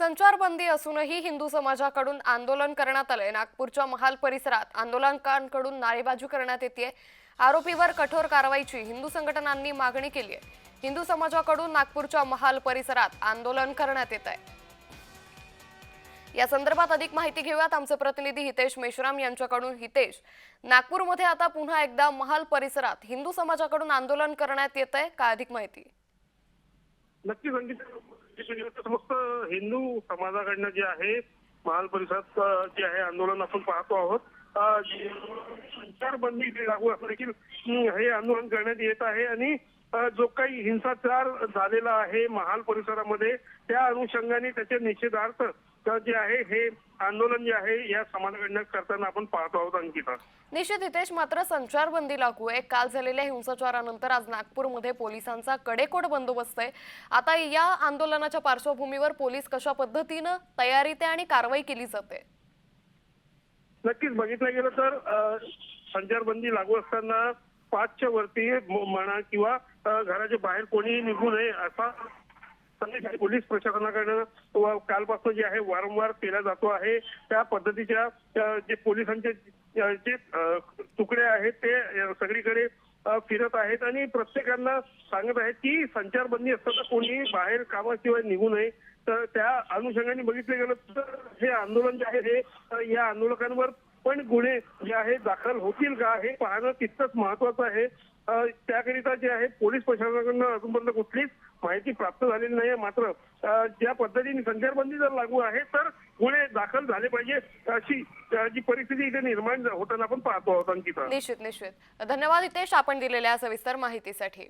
संचारबंदी असूनही हिंदू समाजाकडून आंदोलन करण्यात आलंय. नागपूरच्या महाल परिसरात आंदोलकांकडून नारेबाजी करण्यात येते आरोपीवर कठोर कारवाईची हिंदू संघटनांनी मागणी केली आहे. हिंदू समाजाकडून नागपूरच्या महाल परिसरात आंदोलन करण्यात येत आहे या संदर्भात अधिक माहिती घेऊयात आमचे प्रतिनिधी हितेश मेश्राम यांच्याकडून. हितेश नागपूरमध्ये आता पुन्हा एकदा महाल परिसरात हिंदू समाजाकडून आंदोलन करण्यात येत आहे का अधिक माहिती? नक्की हिंदू समाजाकडनं जे आहे महाल परिसरात जे आहे आंदोलन आपण पाहतो आहोत संचारबंदी लागू असं देखील हे आंदोलन करण्यात येत आहे आणि जो काही हिंसाचार झालेला आहे महाल परिसरामध्ये त्या अनुषंगाने त्याच्या निषेधार्थ अ, जे आहे हे आंदोलन जे आहे या समाजाकडनं करताना आपण पाहतो आहोत अंकिता. निश्चित हितेश मात्र संचारबंदी लागू आहे. काल झालेल्या हिंसाचारानंतर आज नागपूरमध्ये पोलिसांचा कडेकोट बंदोबस्त आहे. आता या आंदोलनाच्या पार्श्वभूमीवर पोलीस कशा पद्धतीनं तयारीत आणि कारवाई केली जाते? नक्कीच बघितलं गेलं तर संचारबंदी लागू असताना पाचच्या वरती म्हणा किंवा घराच्या बाहेर कोणीही निघू नये असा संदेश पोलीस प्रशासनाकडनं कालपासून जे आहे वारंवार केला जातो आहे. त्या पद्धतीच्या जे पोलिसांचे जे तुकडे आहेत ते सगळीकडे फिरत आहेत. आणि प्रत्येकांना सांगत आहेत की संचारबंदी असताना कोणी बाहेर कामाशिवाय निघू नये. तर त्या अनुषंगाने बघितलं गेलं तर हे आंदोलन जे आहे हे या आंदोलकांवर पण गुन्हे जे आहे दाखल होतील का हे पाहणं तितकंच महत्वाचं आहे. त्याकरिता जे आहे पोलीस प्रशासनाकडनं अजूनपर्यंत कुठलीच माहिती प्राप्त झालेली नाही मात्र ज्या पद्धतीने संचारबंदी जर लागू आहे तर गुन्हे दाखल झाले पाहिजे अशी जी परिस्थिती इथे निर्माण होताना आपण पाहतो आहोत अंकिता. निश्चित निश्चित. धन्यवाद हितेश. आपण दिलेल्या सविस्तर माहितीसाठी.